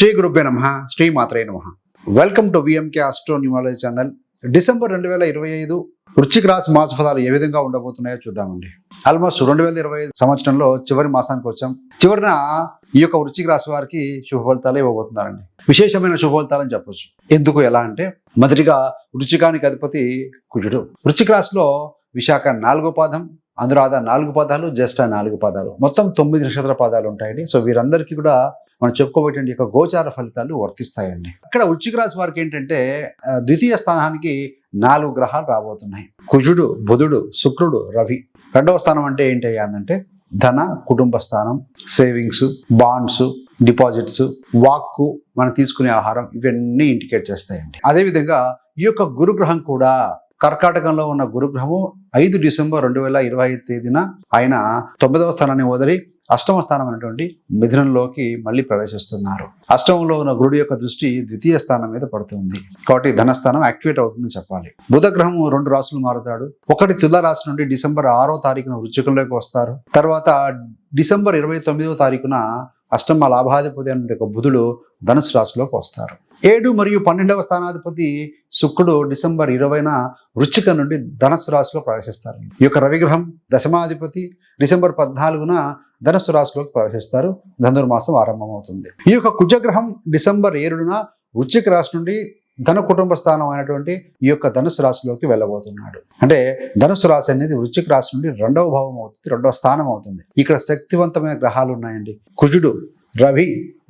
శ్రీ గురుభ్య నమ శ్రీ మాత్రే నమ. Welcome to VMK astro numerology channel December రెండు వేల ఇరవై ఐదు వృశ్చిక రాశి మాస ఫలాలు ఏ విధంగా ఉండబోతున్నాయో చూద్దామండి. ఆల్మోస్ట్ రెండు వేల ఇరవై ఐదు సంవత్సరంలో చివరి మాసానికి వచ్చాం. చివరిన ఈ యొక్క వృశ్చిక రాశి వారికి శుభ ఫలితాలు ఇవ్వబోతున్నారండి. విశేషమైన శుభ ఫలితాలని చెప్పొచ్చు. ఎందుకు ఎలా అంటే మొదటిగా వృచ్చికానికి అధిపతి కుజుడు. వృశ్చిక రాశిలో విశాఖ నాలుగో పాదం అనురాధ నాలుగు పదాలు జ్యేష్ఠ నాలుగు పదాలు. మొత్తం తొమ్మిది నక్షత్ర పదాలు ఉంటాయండి. సో వీరందరికీ కూడా మనం చెప్పుకోబోయేటువంటి యొక్క గోచార ఫలితాలు వర్తిస్తాయండి. అక్కడ వృశ్చిక రాశి వారికి ఏంటంటే ద్వితీయ స్థానానికి నాలుగు గ్రహాలు రాబోతున్నాయి. కుజుడు బుధుడు శుక్రుడు రవి. రెండవ స్థానం అంటే ఏంటి అంటే ధన కుటుంబ స్థానం సేవింగ్స్ బాండ్స్ డిపాజిట్స్ వాక్కు మనం తీసుకునే ఆహారం ఇవన్నీ ఇండికేట్ చేస్తాయండి. అదేవిధంగా ఈ యొక్క గురుగ్రహం కూడా కర్కాటకంలో ఉన్న గురుగ్రహము ఐదు డిసెంబర్ రెండు వేల ఇరవై ఐదు తేదీన ఆయన తొమ్మిదవ స్థానాన్ని వదిలి అష్టమ స్థానం అనేటువంటి మిథునంలోకి మళ్ళీ ప్రవేశిస్తున్నారు. అష్టమంలో ఉన్న గురుడు యొక్క దృష్టి ద్వితీయ స్థానం మీద పడుతుంది. కాబట్టి ధనస్థానం యాక్టివేట్ అవుతుందని చెప్పాలి. బుధగ్రహం రెండు రాశులు మారుతాడు. ఒకటి తుల రాశి నుండి డిసెంబర్ ఆరో తారీఖున వృచ్చికంలోకి వస్తారు. తర్వాత డిసెంబర్ ఇరవై తొమ్మిదవ తారీఖున అష్టమ లాభాధిపతి అనే ఒక బుధుడు ధనుసు రాశిలోకి వస్తారు. ఏడు మరియు పన్నెండవ స్థానాధిపతి శుక్రుడు డిసెంబర్ ఇరవైన వృచ్చిక నుండి ధనస్సు రాశిలో ప్రవేశిస్తారు. ఈ యొక్క రవిగ్రహం దశమాధిపతి. డిసెంబర్ పద్నాలుగున ధనుసు రాశిలోకి ప్రవేశిస్తారు. ధనుర్మాసం ఆరంభమవుతుంది. ఈ యొక్క కుజగ్రహం డిసెంబర్ ఏడున వృశ్చిక రాశి నుండి ధన కుటుంబ స్థానం అయినటువంటి ఈ యొక్క ధనుసు రాశిలోకి వెళ్ళబోతున్నాడు. అంటే ధనుసు రాశి అనేది వృశ్చిక రాశి నుండి రెండవ భావం అవుతుంది రెండవ స్థానం అవుతుంది. ఇక్కడ శక్తివంతమైన గ్రహాలు ఉన్నాయండి. కుజుడు రవి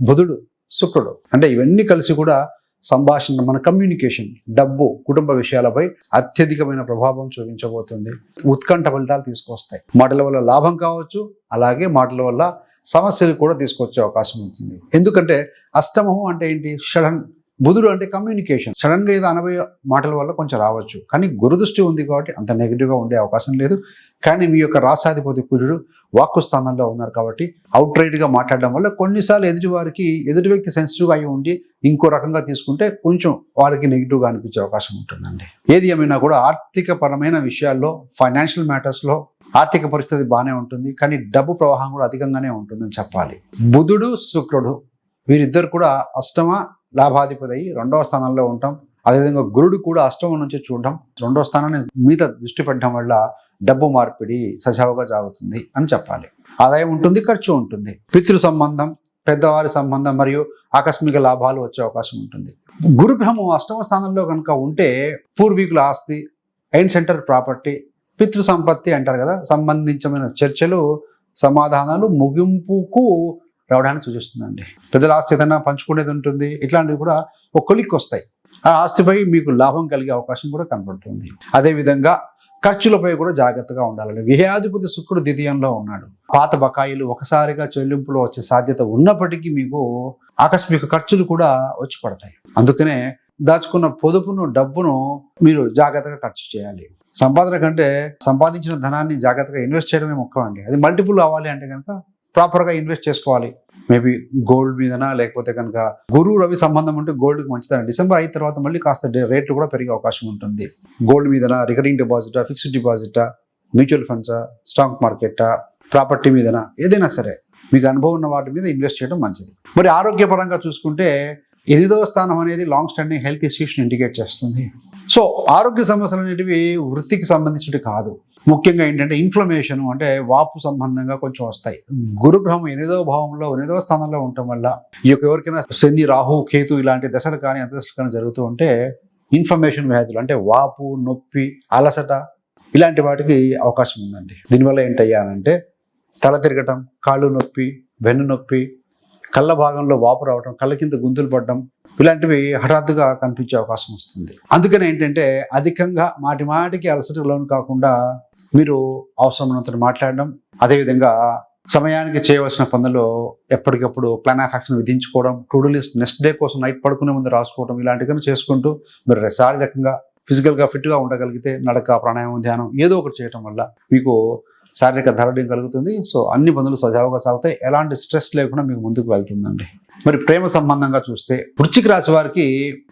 బుధుడు శుక్రుడు. అంటే ఇవన్నీ కలిసి కూడా సంభాషణ మన కమ్యూనికేషన్ డబ్బు కుటుంబ విషయాలపై అత్యధికమైన ప్రభావం చూపించబోతుంది. ఉత్కంఠ ఫలితాలు తీసుకొస్తాయి. మాటల వల్ల లాభం కావచ్చు అలాగే మాటల వల్ల సమస్యలు కూడా తీసుకొచ్చే అవకాశం ఉంటుంది. ఎందుకంటే అష్టమము అంటే ఏంటి? షడన్. బుధుడు అంటే కమ్యూనికేషన్ సడన్గా ఏదో అనబోయే మాటల వల్ల కొంచెం రావచ్చు. కానీ గురుదృష్టి ఉంది కాబట్టి అంత నెగిటివ్గా ఉండే అవకాశం లేదు. కానీ మీ యొక్క రాసాధిపతి కుజుడు వాక్కు స్థానంలో ఉన్నారు కాబట్టి అవుట్గా మాట్లాడడం వల్ల కొన్నిసార్లు ఎదుటివారికి ఎదుటి వ్యక్తి సెన్సిటివ్గా అయి ఉండి ఇంకో రకంగా తీసుకుంటే కొంచెం వారికి నెగిటివ్గా అనిపించే అవకాశం ఉంటుందండి. ఏది ఏమైనా కూడా ఆర్థిక పరమైన విషయాల్లో ఫైనాన్షియల్ మ్యాటర్స్లో ఆర్థిక పరిస్థితి బాగానే ఉంటుంది. కానీ డబ్బు ప్రవాహం కూడా అధికంగానే ఉంటుందని చెప్పాలి. బుధుడు శుక్రుడు వీరిద్దరు కూడా అష్టమ లాభాధిపతి రెండవ స్థానంలో ఉంటాం. అదేవిధంగా గురుడు కూడా అష్టమం నుంచి చూడడం రెండవ స్థానాన్ని మీద దృష్టి పెట్టడం వల్ల డబ్బు మార్పిడి సజావుగా జాగుతుంది అని చెప్పాలి. ఆదాయం ఉంటుంది ఖర్చు ఉంటుంది. పితృ సంబంధం పెద్దవారి సంబంధం మరియు ఆకస్మిక లాభాలు వచ్చే అవకాశం ఉంటుంది. గురుగ్రహము అష్టమ స్థానంలో కనుక ఉంటే పూర్వీకుల ఆస్తి ఎయిన్ సెంటర్ ప్రాపర్టీ పితృ సంపత్తి అంటారు కదా సంబంధించిన చర్చలు సమాధానాలు ముగింపుకు రావడానికి సూచిస్తుందండి. పెద్దల ఆస్తి ఏదైనా పంచుకునేది ఉంటుంది ఇట్లాంటివి కూడా ఒక కొలిక్కి వస్తాయి. ఆ ఆస్తిపై మీకు లాభం కలిగే అవకాశం కూడా కనబడుతుంది. అదేవిధంగా ఖర్చులపై కూడా జాగ్రత్తగా ఉండాలండి. విహయాధిపతి శుక్రుడు ద్వితీయంలో ఉన్నాడు. పాత బకాయిలు ఒకసారిగా చెల్లింపులో వచ్చే సాధ్యత ఉన్నప్పటికీ మీకు ఆకస్మిక ఖర్చులు కూడా వచ్చి పడతాయి. అందుకనే దాచుకున్న పొదుపును డబ్బును మీరు జాగ్రత్తగా ఖర్చు చేయాలి. సంపాదన కంటే సంపాదించిన ధనాన్ని జాగ్రత్తగా ఇన్వెస్ట్ చేయడమే ముఖ్యం అండి. అది మల్టిపుల్ అవ్వాలి అంటే కనుక ప్రాపర్గా ఇన్వెస్ట్ చేసుకోవాలి. మేబీ గోల్డ్ మీదనా లేకపోతే కనుక గురువు రవి సంబంధం ఉంటే గోల్డ్కి మంచిదని. డిసెంబర్ అయిన తర్వాత మళ్ళీ కాస్త రేట్లు కూడా పెరిగే అవకాశం ఉంటుంది. గోల్డ్ మీదనా రికరింగ్ డిపాజిటా ఫిక్స్డ్ డిపాజిటా మ్యూచువల్ ఫండ్సా స్టాక్ మార్కెటా ప్రాపర్టీ మీదనా ఏదైనా సరే. మీకు అనుభవం ఉన్న వాటి మీద ఇన్వెస్ట్ చేయడం మంచిది. మరి ఆరోగ్యపరంగా చూసుకుంటే ఎనిమిదవ స్థానం అనేది లాంగ్ స్టాండింగ్ హెల్త్ ఇష్యూస్ని ఇండికేట్ చేస్తుంది. సో ఆరోగ్య సమస్యలు అనేటివి వృత్తికి సంబంధించినవి కాదు. ముఖ్యంగా ఏంటంటే ఇన్ఫ్లమేషన్ అంటే వాపు సంబంధంగా కొంచెం వస్తాయి. గురుగ్రహం ఎనిమిదవ భావంలో ఎనిమిదవ స్థానంలో ఉండటం వల్ల ఈ యొక్క ఎవరికైనా శని రాహు కేతు ఇలాంటి దశలు కానీ అంతదశలు కానీ జరుగుతూ ఉంటే ఇన్ఫ్లమేషన్ వ్యాధులు అంటే వాపు నొప్పి అలసట ఇలాంటి వాటికి అవకాశం ఉందండి. దీనివల్ల ఏంటయ్యానంటే తల తిరగటం కాళ్ళు నొప్పి వెన్ను నొప్పి కళ్ళ భాగంలో వాపు రావడం కళ్ళ కింద గుంతులు పడడం ఇలాంటివి హఠాత్తుగా కనిపించే అవకాశం వస్తుంది. అందుకని ఏంటంటే అధికంగా మాటి మాటికి అలసటకు లోను కాకుండా మీరు అవసరమైనంత మాట్లాడడం అదేవిధంగా సమయానికి చేయవలసిన పనులు ఎప్పటికప్పుడు ప్లాన్ ఆఫ్ యాక్షన్ విధించుకోవడం టు లిస్ట్ నెక్స్ట్ డే కోసం నైట్ పడుకునే ముందు రాసుకోవడం ఇలాంటివన్నీ చేసుకుంటూ మీరు శారీరకంగా ఫిజికల్గా ఫిట్గా ఉండగలిగితే నడక ప్రాణాయామం ధ్యానం ఏదో ఒకటి చేయటం వల్ల మీకు శారీరక ధైర్యం కలుగుతుంది. సో అన్ని పనులు సజావుగా సాగుతాయి. ఎలాంటి స్ట్రెస్ లేకుండా మీకు ముందుకు వెళ్తుందండి. మరి ప్రేమ సంబంధంగా చూస్తే వృశ్చిక రాశి వారికి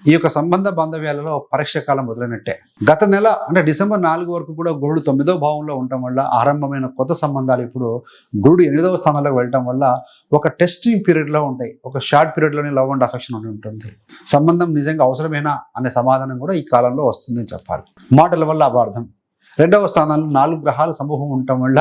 ఈ యొక్క సంబంధ బాంధవ్యాలలో పరీక్ష కాలం మొదలైనట్టే. గత నెల అంటే డిసెంబర్ నాలుగు వరకు కూడా గురుడు తొమ్మిదో భావంలో ఉండటం వల్ల ఆరంభమైన కొత్త సంబంధాలు ఇప్పుడు గురుడు ఎనిమిదవ స్థానంలోకి వెళ్ళటం వల్ల ఒక టెస్టింగ్ పీరియడ్లో ఉంటాయి. ఒక షార్ట్ పీరియడ్లోనే లవ్ అండ్ అఫెక్షన్ ఉండి ఉంటుంది. సంబంధం నిజంగా అవసరమేనా అనే సమాధానం కూడా ఈ కాలంలో వస్తుందని చెప్పాలి. మాటల వల్ల అపార్థం. రెండవ స్థానంలో నాలుగు గ్రహాల సమూహం ఉండటం వల్ల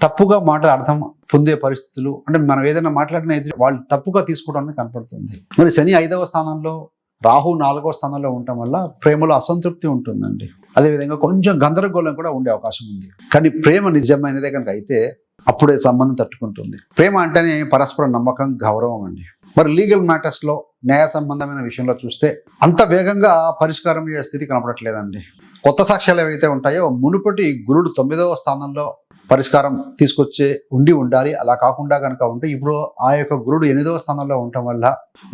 తప్పుగా మాటలు అర్థం పొందే పరిస్థితులు అంటే మనం ఏదైనా మాట్లాడిన వాళ్ళు తప్పుగా తీసుకోవడం అనేది కనపడుతుంది. మరి శని ఐదవ స్థానంలో రాహు నాలుగవ స్థానంలో ఉండటం వల్ల ప్రేమలో అసంతృప్తి ఉంటుందండి. అదేవిధంగా కొంచెం గందరగోళం కూడా ఉండే అవకాశం ఉంది. కానీ ప్రేమ నిజమైనదే కనుక అయితే అప్పుడే సంబంధం తట్టుకుంటుంది. ప్రేమ అంటేనే పరస్పర నమ్మకం గౌరవం అండి. మరి లీగల్ మ్యాటర్స్లో న్యాయ సంబంధమైన విషయంలో చూస్తే అంత వేగంగా పరిష్కారం అయ్యే స్థితి కనపడట్లేదండి. కొత్త సాక్ష్యాలు ఏవైతే ఉంటాయో మునుపటి గురుడు తొమ్మిదవ స్థానంలో పరిష్కారం తీసుకొచ్చే ఉండి ఉండాలి. అలా కాకుండా కనుక ఉంటే ఇప్పుడు ఆ యొక్క గురుడు ఎనిమిదవ స్థానంలో ఉండటం వల్ల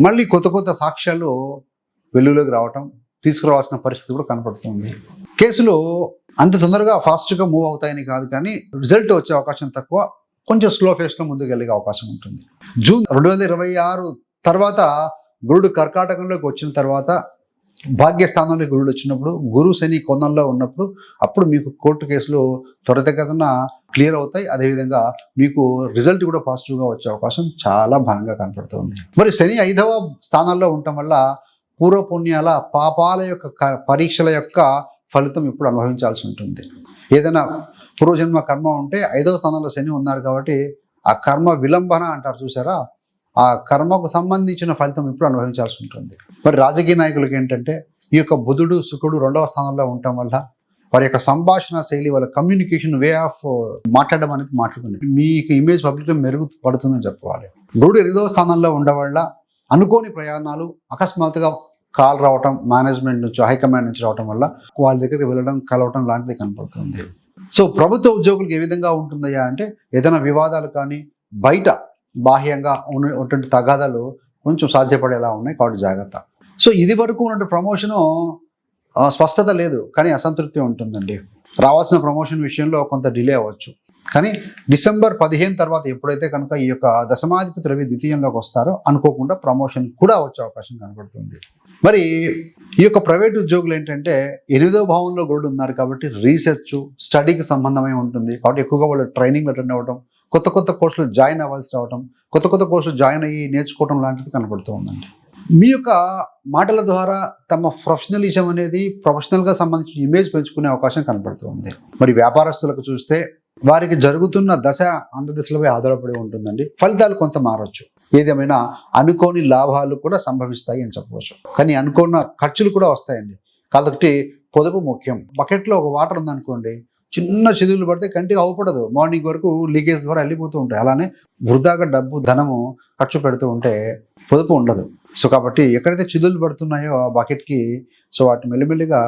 మళ్ళీ కొత్త కొత్త సాక్ష్యాలు వెలుగులోకి రావటం తీసుకురావాల్సిన పరిస్థితి కూడా కనపడుతుంది. కేసులు అంత తొందరగా ఫాస్ట్గా మూవ్ అవుతాయని కాదు కానీ రిజల్ట్ వచ్చే అవకాశం తక్కువ కొంచెం స్లో ఫేస్లో ముందుకు వెళ్ళే అవకాశం ఉంటుంది. జూన్ రెండు వేల ఇరవై ఆరు తర్వాత గురుడు కర్కాటకంలోకి వచ్చిన తర్వాత భాగ్యస్థానంలో గురుడు వచ్చినప్పుడు గురు శని కోణంలో ఉన్నప్పుడు అప్పుడు మీకు కోర్టు కేసులు త్వరితగతన క్లియర్ అవుతాయి. అదేవిధంగా మీకు రిజల్ట్ కూడా పాజిటివ్గా వచ్చే అవకాశం చాలా బలంగా కనపడుతుంది. మరి శని ఐదవ స్థానంలో ఉండటం వల్ల పూర్వపుణ్యాల పాపాల యొక్క పరీక్షల యొక్క ఫలితం ఇప్పుడు అనుభవించాల్సి ఉంటుంది. ఏదైనా పూర్వజన్మ కర్మ ఉంటే ఐదవ స్థానంలో శని ఉన్నారు కాబట్టి ఆ కర్మ విలంబన అంటారు చూసారా? ఆ కర్మకు సంబంధించిన ఫలితం ఇప్పుడు అనుభవించాల్సి ఉంటుంది. మరి రాజకీయ నాయకులకి ఏంటంటే ఈ యొక్క బుధుడు శుకుడు రెండవ స్థానంలో ఉండటం వల్ల వారి యొక్క సంభాషణ శైలి వాళ్ళ కమ్యూనికేషన్ వే ఆఫ్ మాట్లాడడం అనేది మాట్లాడుతుంది మీకు ఇమేజ్ పబ్లిక్లో మెరుగుపడుతుందని చెప్పాలి. గురుడు ఎనిమిదవ స్థానంలో ఉండడం వల్ల అనుకోని ప్రయాణాలు అకస్మాత్తుగా కాల్ రావటం మేనేజ్మెంట్ నుంచి హైకమాండ్ నుంచి రావటం వల్ల వాళ్ళ దగ్గరికి వెళ్ళడం కలవటం లాంటిది కనపడుతుంది. సో ప్రభుత్వ ఉద్యోగులకు ఏ విధంగా ఉంటుందయ్యా అంటే ఏదైనా వివాదాలు కానీ బయట బాహ్యంగా ఉన్నటువంటి తగాదాలు కొంచెం సాధ్యపడేలా ఉన్నాయి. కాబట్టి జాగ్రత్త. సో ఇది వరకు ఉన్నటువంటి ప్రమోషను స్పష్టత లేదు. కానీ అసంతృప్తి ఉంటుందండి. రావాల్సిన ప్రమోషన్ విషయంలో కొంత డిలే అవ్వచ్చు. కానీ డిసెంబర్ పదిహేను తర్వాత ఎప్పుడైతే కనుక ఈ యొక్క దశమాధిపతి రవి ద్వితీయంలోకి వస్తారో అనుకోకుండా ప్రమోషన్ కూడా వచ్చే అవకాశం కనబడుతుంది. మరి ఈ యొక్క ప్రైవేట్ ఉద్యోగులు ఏంటంటే ఎనిమిదో భావంలో గురుడు ఉన్నారు కాబట్టి రీసెర్చ్ స్టడీకి సంబంధమై ఉంటుంది. కాబట్టి ఎక్కువగా వాళ్ళు ట్రైనింగ్ అటెండ్ అవ్వడం కొత్త కొత్త కోర్సులు జాయిన్ అవ్వాల్సి రావడం కొత్త కొత్త కోర్సులు జాయిన్ అయ్యి నేర్చుకోవడం లాంటిది కనబడుతూ ఉందండి. మీ యొక్క మాటల ద్వారా తమ ప్రొఫెషనలిజం అనేది ప్రొఫెషనల్గా సంబంధించిన ఇమేజ్ పెంచుకునే అవకాశం కనబడుతూ ఉంది. మరి వ్యాపారస్తులకు చూస్తే వారికి జరుగుతున్న దశ అంతదశలపై ఆధారపడి ఉంటుందండి. ఫలితాలు కొంత మారచ్చు. ఏదేమైనా అనుకోని లాభాలు కూడా సంభవిస్తాయి అని చెప్పవచ్చు. కానీ అనుకున్న ఖర్చులు కూడా వస్తాయండి. కాబట్టి పొదుపు ముఖ్యం. బకెట్లో ఒక వాటర్ ఉందనుకోండి చిన్న చిదువులు పడితే కంటికి అవపడదు. మార్నింగ్ వరకు లీకేజ్ ద్వారా వెళ్ళిపోతూ ఉంటాయి. అలానే వృధాగా డబ్బు ధనము ఖర్చు పెడుతూ ఉంటే పొదుపు ఉండదు. సో కాబట్టి ఎక్కడైతే చిదులు పడుతున్నాయో ఆ బకెట్కి సో వాటిని మెల్లిమెల్లిగా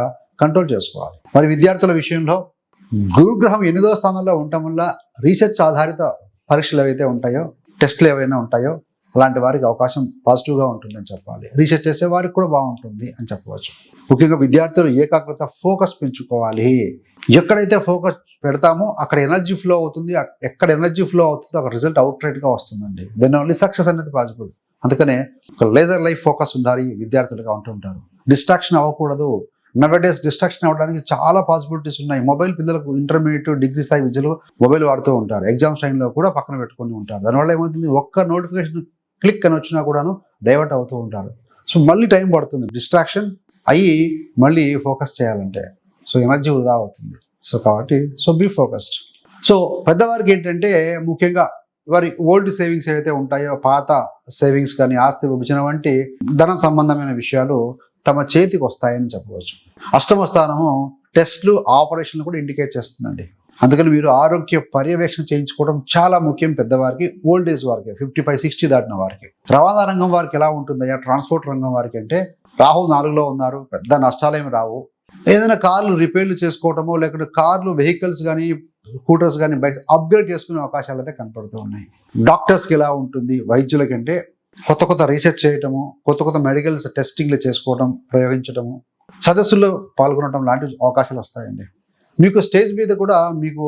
కంట్రోల్ చేసుకోవాలి. మరి విద్యార్థుల విషయంలో గురుగ్రహం ఎనిమిదో స్థానంలో ఉండటం వల్ల రీసెర్చ్ ఆధారిత పరీక్షలు ఏవైతే ఉంటాయో టెస్ట్లు ఏవైనా ఉంటాయో అలాంటి వారికి అవకాశం పాజిటివ్గా ఉంటుందని చెప్పాలి. రీసెర్చ్ చేసే వారికి కూడా బాగుంటుంది అని చెప్పవచ్చు. ముఖ్యంగా విద్యార్థులు ఏకాగ్రత ఫోకస్ పెంచుకోవాలి. ఎక్కడైతే ఫోకస్ పెడతామో అక్కడ ఎనర్జీ ఫ్లో అవుతుంది. ఎక్కడ ఎనర్జీ ఫ్లో అవుతుందో అక్కడ రిజల్ట్ అవుట్ రైట్గా వస్తుందండి. దెన్ ఓన్లీ సక్సెస్ అనేది పాసిబుల్ అందుకనే ఒక లేజర్ లైఫ్ ఫోకస్ ఉండాలి విద్యార్థులుగా ఉంటుంటారు డిస్ట్రాక్షన్ అవ్వకూడదు. నవడేస్ డిస్ట్రాక్షన్ అవ్వడానికి చాలా పాసిబిలిటీస్ ఉన్నాయి. మొబైల్ పిల్లలకు ఇంటర్మీడియట్ డిగ్రీ స్థాయి విద్యలో మొబైల్ వాడుతూ ఉంటారు. ఎగ్జామ్స్ టైంలో కూడా పక్కన పెట్టుకొని ఉంటారు. దానివల్ల ఏమవుతుంది? ఒక్క నోటిఫికేషన్ క్లిక్ అని వచ్చినా కూడాను డైవర్ట్ అవుతూ ఉంటారు. సో మళ్ళీ టైం పడుతుంది. డిస్ట్రాక్షన్ అయ్యి మళ్ళీ ఫోకస్ చేయాలంటే సో ఎనర్జీ వృధా అవుతుంది. సో కాబట్టి సో బీ ఫోకస్డ్ సో పెద్దవారికి ఏంటంటే ముఖ్యంగా వారి ఓల్డ్ సేవింగ్స్ ఏవైతే ఉంటాయో పాత సేవింగ్స్ కానీ ఆస్తి విభజన వంటి ధనం సంబంధమైన విషయాలు తమ చేతికి వస్తాయని చెప్పవచ్చు. అష్టమ స్థానము టెస్ట్లు ఆపరేషన్లు కూడా ఇండికేట్ చేస్తుందండి. అందుకని మీరు ఆరోగ్య పర్యవేక్షణ చేయించుకోవడం చాలా ముఖ్యం పెద్దవారికి ఓల్డ్ ఏజ్ వారికి ఫిఫ్టీ ఫైవ్ సిక్స్టీ దాటిన వారికి. రవాణా రంగం వారికి ఎలా ఉంటుందయ్యా? ట్రాన్స్పోర్ట్ రంగం వారికి అంటే రాహు నాలుగులో ఉన్నారు. పెద్ద నష్టాలేమి రావు. ఏదైనా కార్లు రిపేర్లు చేసుకోవటమో లేకుంటే కార్లు వెహికల్స్ కానీ స్కూటర్స్ కానీ బైక్స్ అప్గ్రేడ్ చేసుకునే అవకాశాలు అయితే కనపడుతూ ఉన్నాయి. డాక్టర్స్కి ఎలా ఉంటుంది? వైద్యులకంటే కొత్త కొత్త రీసెర్చ్ చేయటము కొత్త కొత్త మెడికల్స్ టెస్టింగ్లు చేసుకోవడం ప్రయోగించటము సదస్సుల్లో పాల్గొనడం లాంటి అవకాశాలు వస్తాయండి. మీకు స్టేజ్ మీద కూడా మీకు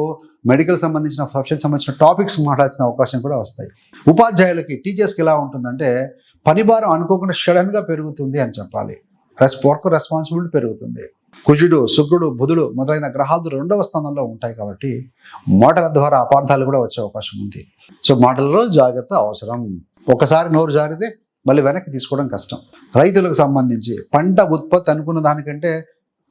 మెడికల్ సంబంధించిన ప్రొఫెషన్ సంబంధించిన టాపిక్స్ మాట్లాడాల్సిన అవకాశం కూడా వస్తాయి. ఉపాధ్యాయులకి టీచర్స్కి ఎలా ఉంటుందంటే పని భారం అనుకోకుండా సడన్గా పెరుగుతుంది అని చెప్పాలి. రెస్ వర్క్ రెస్పాన్సిబిలిటీ పెరుగుతుంది. కుజుడు శుక్రుడు బుధుడు మొదలైన గ్రహాలు రెండవ స్థానంలో ఉంటాయి కాబట్టి మాటల ద్వారా అపార్థాలు కూడా వచ్చే అవకాశం ఉంది. సో మాటలలో జాగ్రత్త అవసరం. ఒకసారి నోరు జారితే మళ్ళీ వెనక్కి తీసుకోవడం కష్టం. రైతులకు సంబంధించి పంట ఉత్పత్తి అనుకున్న దానికంటే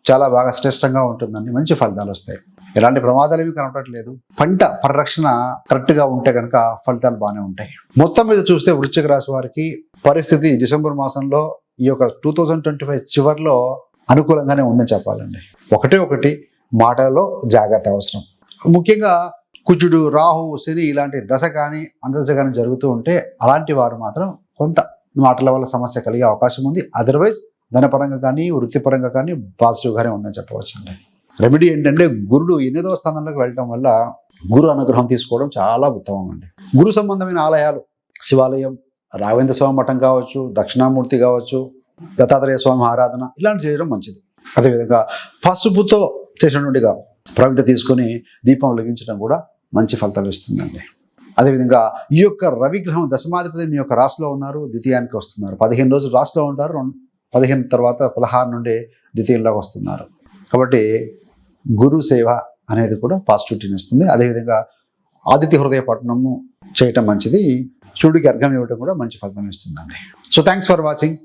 చాలా బాగా శ్రేష్టంగా ఉంటుందండి. మంచి ఫలితాలు వస్తాయి. ఎలాంటి ప్రమాదాలు ఏమీ కనపడట్లేదు. పంట పరిరక్షణ కరెక్ట్గా ఉంటే కనుక ఫలితాలు బాగానే ఉంటాయి. మొత్తం మీద చూస్తే వృశ్చిక రాశి వారికి పరిస్థితి డిసెంబర్ మాసంలో ఈ యొక్క టూ థౌజండ్ ట్వంటీ ఫైవ్ చివరిలో అనుకూలంగానే ఉందని చెప్పాలండి. ఒకటే ఒకటి మాటలలో జాగ్రత్త అవసరం. ముఖ్యంగా కుజుడు రాహు శని ఇలాంటి దశ కానీ అందదశ కానీ జరుగుతూ ఉంటే అలాంటి వారు మాత్రం కొంత మాటల వల్ల సమస్య కలిగే అవకాశం ఉంది. అదర్వైజ్ ధనపరంగా కానీ వృత్తిపరంగా కానీ పాజిటివ్గానే ఉందని చెప్పవచ్చు అండి రెమెడీ ఏంటంటే గురుడు ఎనిమిదవ స్థానంలోకి వెళ్ళడం వల్ల గురు అనుగ్రహం తీసుకోవడం చాలా ఉత్తమం అండి గురు సంబంధమైన ఆలయాలు శివాలయం రాఘవేంద్ర స్వామి మఠం కావచ్చు దక్షిణామూర్తి కావచ్చు దత్తాత్రేయ స్వామి ఆరాధన ఇలాంటివి చేయడం మంచిది. అదేవిధంగా పసుపుతో చేసినటువంటిగా ప్రవిత తీసుకొని దీపం వెలిగించడం కూడా మంచి ఫలితాలు ఇస్తుందండి. అదేవిధంగా ఈ యొక్క రవిగ్రహం దశమాధిపతి మీ యొక్క రాశిలో ఉన్నారు ద్వితీయానికి వస్తున్నారు. పదిహేను రోజులు రాశిలో ఉంటారు రెండు- పదిహేను తర్వాత పదహారు నుండి ద్వితీయంలోకి వస్తున్నారు. కాబట్టి గురు సేవ అనేది కూడా పాజిటివిటీని ఇస్తుంది. అదేవిధంగా ఆదిత్య హృదయ పట్టణము చేయటం మంచిది. సూర్యుడికి అర్థం ఇవ్వడం కూడా మంచి ఫలితం ఇస్తుందండి. సో థ్యాంక్స్ ఫర్ వాచింగ్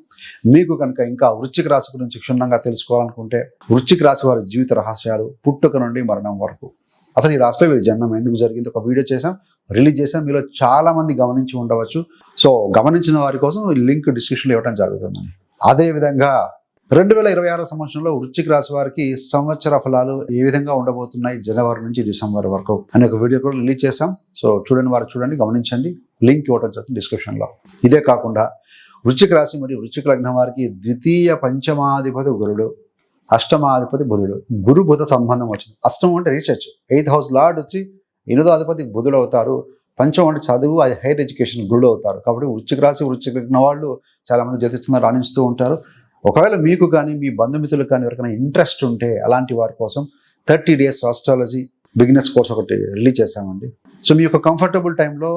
మీకు కనుక ఇంకా వృశ్చిక రాశి గురించి క్షుణ్ణంగా తెలుసుకోవాలనుకుంటే వృశ్చిక రాశి వారి జీవిత రహస్యాలు పుట్టుక నుండి మరణం వరకు. అసలు ఈ రాష్ట్రంలో వీరి జన్మం ఎందుకు జరిగింది? ఒక వీడియో చేసాం రిలీజ్ చేసాం మీలో చాలామంది గమనించి ఉండవచ్చు. సో గమనించిన వారి కోసం లింక్ డిస్క్రిప్షన్లో ఇవ్వడం జరుగుతుందండి. అదేవిధంగా రెండు వేల ఇరవై ఆరో సంవత్సరంలో వృశ్చిక రాశి వారికి సంవత్సర ఫలాలు ఏ విధంగా ఉండబోతున్నాయి? జనవరి నుంచి డిసెంబర్ వరకు అనే ఒక వీడియో కూడా రిలీజ్ చేశాం. సో చూడండి వారు చూడండి గమనించండి. లింక్ ఇవ్వడం జరుగుతుంది డిస్క్రిప్షన్లో ఇదే కాకుండా వృశ్చిక రాశి మరియు వృశ్చిక లగ్నం వారికి ద్వితీయ పంచమాధిపతి గురుడు అష్టమాధిపతి బుధుడు గురు బుధ సంబంధం వచ్చింది. అష్టమం అంటే రీసెర్చ్. ఎయిత్ హౌస్ లార్డ్ వచ్చి ఎనిమిదో అధిపతి బుధుడు అవుతారు. పంచం అంటే చదువు అది హైయర్ ఎడ్యుకేషన్ గురుడు అవుతారు. కాబట్టి వృశ్చిక రాసి వృశ్చిక వాళ్ళు చాలామంది జ్యోతిష్యంగా రాణిస్తూ ఉంటారు. ఒకవేళ మీకు కానీ మీ బంధుమిత్రులకు కానీ ఎవరికైనా ఇంట్రెస్ట్ ఉంటే అలాంటి వారి కోసం thirty days astrology beginners course ఒకటి రిలీజ్ చేశామండి. సో మీ యొక్క కంఫర్టబుల్ టైంలో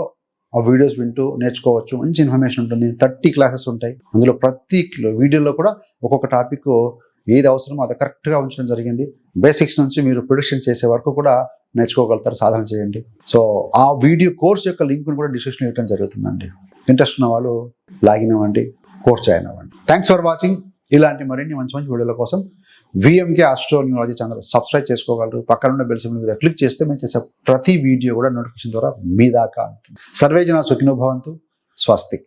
ఆ వీడియోస్ వింటూ నేర్చుకోవచ్చు. మంచి ఇన్ఫర్మేషన్ ఉంటుంది. థర్టీ క్లాసెస్ ఉంటాయి. అందులో ప్రతి వీడియోలో కూడా ఒక్కొక్క టాపిక్ ఏది అవసరమో అది కరెక్ట్గా ఉంచడం జరిగింది. బేసిక్స్ నుంచి మీరు ప్రొడిక్షన్ చేసే వరకు కూడా నేర్చుకోగలుగుతారు సాధన చేయండి. సో ఆ వీడియో కోర్స్ యొక్క లింక్ను కూడా డిస్క్రిప్షన్ ఇవ్వడం జరుగుతుందండి. ఇంట్రెస్ట్ ఉన్న వాళ్ళు లాగిన్ అవ్వండి కోర్స్ జాయిన్ అవ్వండి. థ్యాంక్స్ ఫర్ వాచింగ్ ఇలాంటి మరిన్ని మంచి మంచి వీడియోల కోసం విఎంకే ఆస్ట్రోన్యూలాజీ ఛానల్ సబ్స్క్రైబ్ చేసుకోగలరు. పక్కన ఉన్న బెల్ సింబల్ మీద క్లిక్ చేస్తే మేము చేసే ప్రతి వీడియో కూడా నోటిఫికేషన్ ద్వారా మీ దాకా ఉంటుంది సర్వేజన సుఖినోభవంతు స్వస్తి.